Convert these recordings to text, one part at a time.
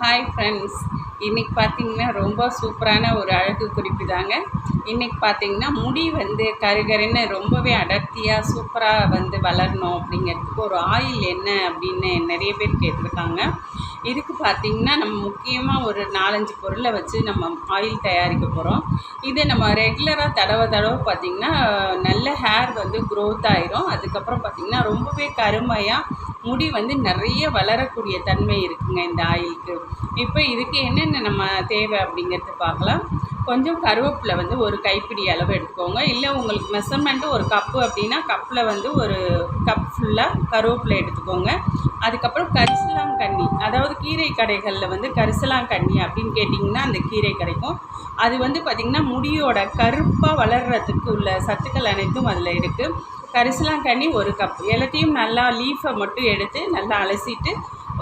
Hi friends இன்றைக்கி பார்த்தீங்கன்னா ரொம்ப சூப்பரான ஒரு அழகு குறிப்பு தாங்க. இன்றைக்கி பார்த்தீங்கன்னா முடி வந்து கருகருன்னு ரொம்பவே அடர்த்தியாக சூப்பராக வந்து வளரணும் அப்படிங்கிறதுக்கு ஒரு ஆயில் என்ன அப்படின்னு நிறைய பேர் கேட்டிருக்காங்க. இதுக்கு பார்த்திங்கன்னா நம்ம முக்கியமாக ஒரு நாலஞ்சு பொருளை வச்சு நம்ம ஆயில் தயாரிக்க போகிறோம் இதை நம்ம ரெகுலராக தடவை தடவை பார்த்திங்கன்னா நல்ல ஹேர் வந்து க்ரோத் ஆயிரும். அதுக்கப்புறம் பார்த்திங்கன்னா ரொம்பவே கருமையாக முடி வந்து நிறைய வளரக்கூடிய தன்மை இருக்குங்க இந்த ஆயிலுக்கு. இப்போ இதுக்கு என்னென்ன நம்ம தேவை அப்படிங்கிறது பார்க்கலாம். கொஞ்சம் கருவேப்பிலை வந்து ஒரு கைப்பிடி அளவு எடுத்துக்கோங்க. இல்லை உங்களுக்கு மெஷர்மெண்ட்டு ஒரு கப்பு அப்படின்னா கப்பில் வந்து ஒரு கப் ஃபுல்லாக கருவேப்பிலை எடுத்துக்கோங்க. அதுக்கப்புறம் கரிசலாங்கண்ணி. அதாவது கீரை கடைகளில் வந்து கரிசலாங்கண்ணி அப்படின்னு கேட்டிங்கன்னா அந்த கீரை கிடைக்கும். அது வந்து பார்த்திங்கன்னா முடியோட கருப்பாக வளர்கிறதுக்கு உள்ள சத்துக்கள் அனைத்தும் அதில் இருக்குது கரிசலாங்கண்ணி ஒரு கப் எல்லாத்தையும் நல்லா லீஃபை மட்டும் எடுத்து நல்லா அலசிட்டு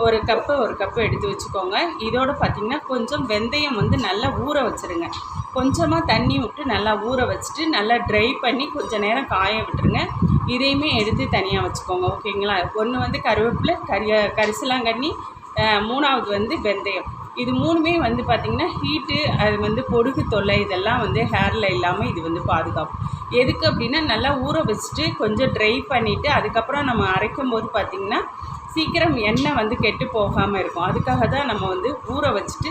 ஒரு கப்பு ஒரு கப்பு எடுத்து வச்சுக்கோங்க. இதோடு பார்த்திங்கன்னா கொஞ்சம் வெந்தயம் வந்து நல்லா ஊற வச்சுருங்க. கொஞ்சமாக தண்ணி விட்டு நல்லா ஊற வச்சுட்டு நல்லா ட்ரை பண்ணி கொஞ்சம் நேரம் காய விட்டுருங்க. இதையுமே எடுத்து தனியாக வச்சுக்கோங்க. ஓகேங்களா? ஒன்று வந்து கருவேப்பிலை கரிய கரிசலாங்கண்ணி மூணாவது வந்து வெந்தயம். இது மூணுமே வந்து பார்த்திங்கன்னா ஹீட்டு அது வந்து பொடுகு தொல்லை இதெல்லாம் வந்து ஹேரில் இல்லாமல் இது வந்து பாதுகாப்பு எதுக்கு அப்படின்னா நல்லா ஊற வச்சுட்டு கொஞ்சம் ட்ரை பண்ணிவிட்டு அதுக்கப்புறம் நம்ம அரைக்கும் போது பார்த்திங்கன்னா சீக்கிரம் எண்ணெய் வந்து கெட்டு போகாமல் இருக்கும். அதுக்காக தான் நம்ம வந்து ஊற வச்சுட்டு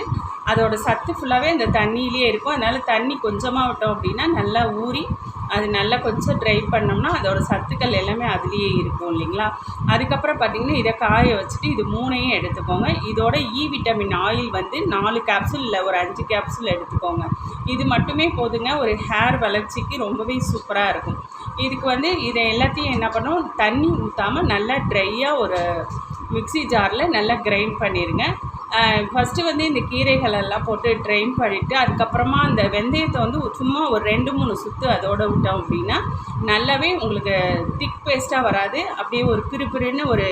அதோடய சத்து ஃபுல்லாகவே அந்த தண்ணியிலே இருக்கும். அதனால் தண்ணி கொஞ்சமாக விட்டோம் அப்படின்னா நல்லா ஊறி அது நல்லா கொஞ்சம் ட்ரை பண்ணோம்னா அதோடய சத்துக்கள் எல்லாமே அதுலேயே இருக்கும் இல்லைங்களா? அதுக்கப்புறம் பார்த்திங்கன்னா இதை காய வச்சுட்டு இது மூணையும் எடுத்துக்கோங்க. இதோட இ விட்டமின் ஆயில் வந்து நாலு கேப்சூல் இல்லை ஒரு அஞ்சு கேப்சூல் எடுத்துக்கோங்க. இது மட்டுமே போதுங்க ஒரு ஹேர் வளர்ச்சிக்கு ரொம்பவே சூப்பராக இருக்கும். இதுக்கு வந்து இதை எல்லாத்தையும் என்ன பண்ணும் தண்ணி ஊற்றாமல் நல்லா ட்ரையாக ஒரு மிக்சி ஜாரில் நல்லா கிரைண்ட் பண்ணிடுங்க ஃபஸ்ட்டு வந்து இந்த கீரைகள் எல்லாம் போட்டு ட்ரெயின் பண்ணிவிட்டு அதுக்கப்புறமா அந்த வெந்தயத்தை வந்து சும்மா ஒரு ரெண்டு மூணு சுற்று அதோடு விட்டோம் அப்படின்னா நல்லாவே உங்களுக்கு திக் பேஸ்ட்டாக வராது. அப்படியே ஒரு பிறுபிறுன்னு ஒரு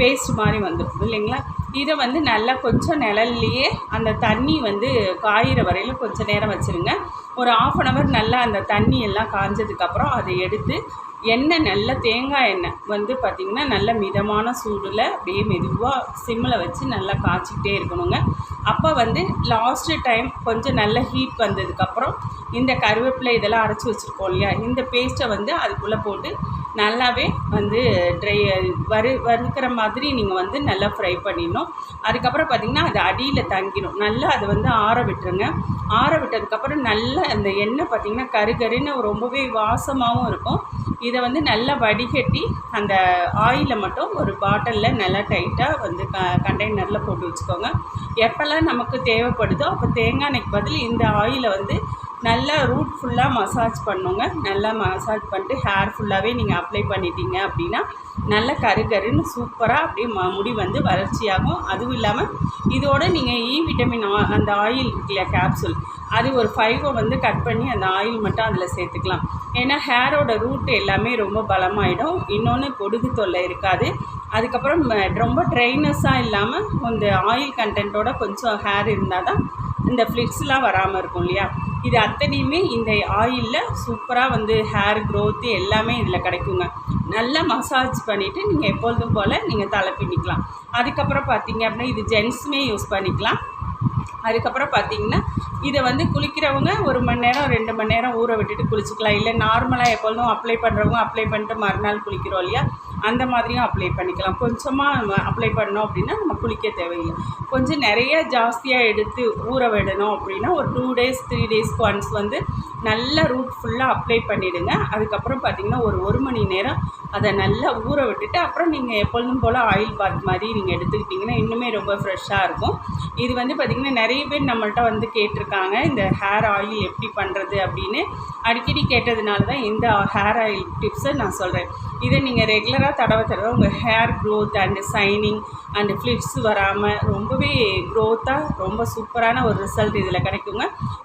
பேஸ்ட் மாதிரி வந்துடும் இல்லைங்களா? இதை வந்து நல்லா கொஞ்சம் நிழல்லையே அந்த தண்ணி வந்து காயிற வரையிலும் கொஞ்சம் நேரம் வச்சுருங்க. ஒரு ஆஃப் அன் ஹவர் நல்லா அந்த தண்ணி எல்லாம் காஞ்சதுக்கப்புறம் அதை எடுத்து எண்ணெய் நல்ல தேங்காய் எண்ணெய் வந்து பார்த்திங்கன்னா நல்ல மிதமான சூடில் அப்படியே மெதுவாக சிம்மில் வச்சு நல்லா காய்ச்சிக்கிட்டே இருக்கணுங்க. அப்போ வந்து லாஸ்ட்டு டைம் கொஞ்சம் நல்ல ஹீட் வந்ததுக்கப்புறம் இந்த கருவேப்பிலை இதெல்லாம் அரைச்சி வச்சுருக்கோம் இல்லையா? இந்த பேஸ்ட்டை வந்து அதுக்குள்ளே போட்டு நல்லாவே வந்து ட்ரை வறு வறுக்கிற மாதிரி நீங்கள் வந்து நல்லா ஃப்ரை பண்ணிடணும். அதுக்கப்புறம் பார்த்திங்கன்னா அது அடியில் தங்கிடும். நல்லா அதை வந்து ஆற விட்டுருங்க. ஆற விட்டதுக்கப்புறம் நல்லா அந்த எண்ணெய் பார்த்திங்கன்னா கருகருன்னு ரொம்பவே வாசமாகவும் இருக்கும். இதை வந்து நல்லா வடிகட்டி அந்த ஆயிலை மட்டும் ஒரு பாட்டிலில் நல்லா டைட்டாக வந்து க கண்டெய்னரில் போட்டு வச்சுக்கோங்க. எப்போல்லாம் நமக்கு தேவைப்படுதோ அப்போ தேங்காய் எண்ணெய்க்கு பதில் இந்த ஆயிலை வந்து நல்லா ரூட் ஃபுல்லாக மசாஜ் பண்ணுங்க. நல்லா மசாஜ் பண்ணிட்டு ஹேர் ஃபுல்லாகவே நீங்கள் அப்ளை பண்ணிட்டீங்க அப்படின்னா நல்ல கரு கருன்னு சூப்பராக அப்படியே ம முடி வந்து வளர்ச்சியாகும். அதுவும் இல்லாமல் இதோட நீங்கள் இ விட்டமின் அந்த ஆயில் இருக்குல்ல கேப்சூல் அது ஒரு ஃபைவை வந்து கட் பண்ணி அந்த ஆயில் மட்டும் அதில் சேர்த்துக்கலாம். ஏன்னா ஹேரோட ரூட் எல்லாமே ரொம்ப பலமாயிடும். இன்னொன்று பொடுகு தொல்லை இருக்காது. அதுக்கப்புறம் ரொம்ப ட்ரைனஸாக இல்லாமல் இந்த ஆயில் கண்டென்ட்டோட கொஞ்சம் ஹேர் இருந்தால் தான் இந்த ஃப்ளிக்ஸ்லாம் வராமல் இருக்கும் இல்லையா? இது அத்தனையுமே இந்த ஆயிலில் சூப்பராக வந்து ஹேர் க்ரோத்து எல்லாமே இதில் கிடைக்குங்க. நல்லா மசாஜ் பண்ணிவிட்டு நீங்கள் எப்பொழுதும் போல் நீங்கள் தலை பின்னிக்கலாம். அதுக்கப்புறம் பார்த்தீங்க அப்படின்னா இது ஜென்ஸுமே யூஸ் பண்ணிக்கலாம். அதுக்கப்புறம் பார்த்தீங்கன்னா இதை வந்து குளிக்கிறவங்க ஒரு மணி நேரம் ரெண்டு மணி நேரம் ஊற விட்டுட்டு குளிச்சுக்கலாம். இல்லை நார்மலாக எப்பொழுதும் அப்ளை பண்ணுறவங்க அப்ளை பண்ணிட்டு மறுநாள் குளிக்கிறோம் இல்லையா? அந்த மாதிரியும் அப்ளை பண்ணிக்கலாம். கொஞ்சமாக நம்ம அப்ளை பண்ணோம் அப்படின்னா நம்ம குளிக்க தேவையில்லை. கொஞ்சம் நிறைய ஜாஸ்தியாக எடுத்து ஊற விடணும் அப்படின்னா ஒரு டூ டேஸ் த்ரீ டேஸ்க்கு ஒன்ஸ் வந்து நல்ல ரூட் ஃபுல்லாக அப்ளை பண்ணிவிடுங்க அதுக்கப்புறம் பார்த்திங்கன்னா ஒரு ஒரு மணி நேரம் அதை நல்லா ஊற விட்டுட்டு அப்புறம் நீங்கள் எப்பொழுதும் போல் ஆயில் பாத் மாதிரி நீங்கள் எடுத்துக்கிட்டிங்கன்னா இன்னுமே ரொம்ப ஃப்ரெஷ்ஷாக இருக்கும். இது வந்து பார்த்திங்கன்னா நிறைய பேர் நம்மள்கிட்ட வந்து கேட்டிருக்காங்க இந்த ஹேர் ஆயில் எப்படி பண்ணுறது அப்படின்னு. அடிக்கடி கேட்டதுனால தான் இந்த ஹேர் ஆயில் டிப்ஸை நான் சொல்கிறேன் இதை நீங்கள் ரெகுலராக தடவை தடவை உங்கள் hair growth and shining and flips வராமல் ரொம்பவே க்ரோத்தாக ரொம்ப சூப்பரான ஒரு ரிசல்ட் இதில் கிடைக்குங்க.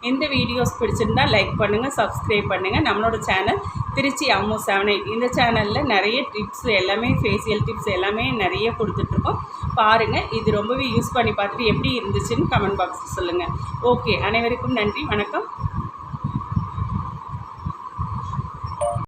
இந்த வீடியோஸ் பிடிச்சிருந்தால் லைக் பண்ணுங்கள் சப்ஸ்கிரைப் பண்ணுங்கள் நம்மளோட channel Trichy Ammu seven eight இந்த சேனலில் நிறைய டிப்ஸ் எல்லாமே ஃபேஷியல் டிப்ஸ் எல்லாமே நிறைய கொடுத்துட்ருக்கோம். பாருங்கள் இது ரொம்பவே யூஸ் பண்ணி பார்த்துட்டு எப்படி இருந்துச்சுன்னு கமெண்ட் பாக்ஸில் சொல்லுங்கள் ஓகே அனைவருக்கும் நன்றி வணக்கம்.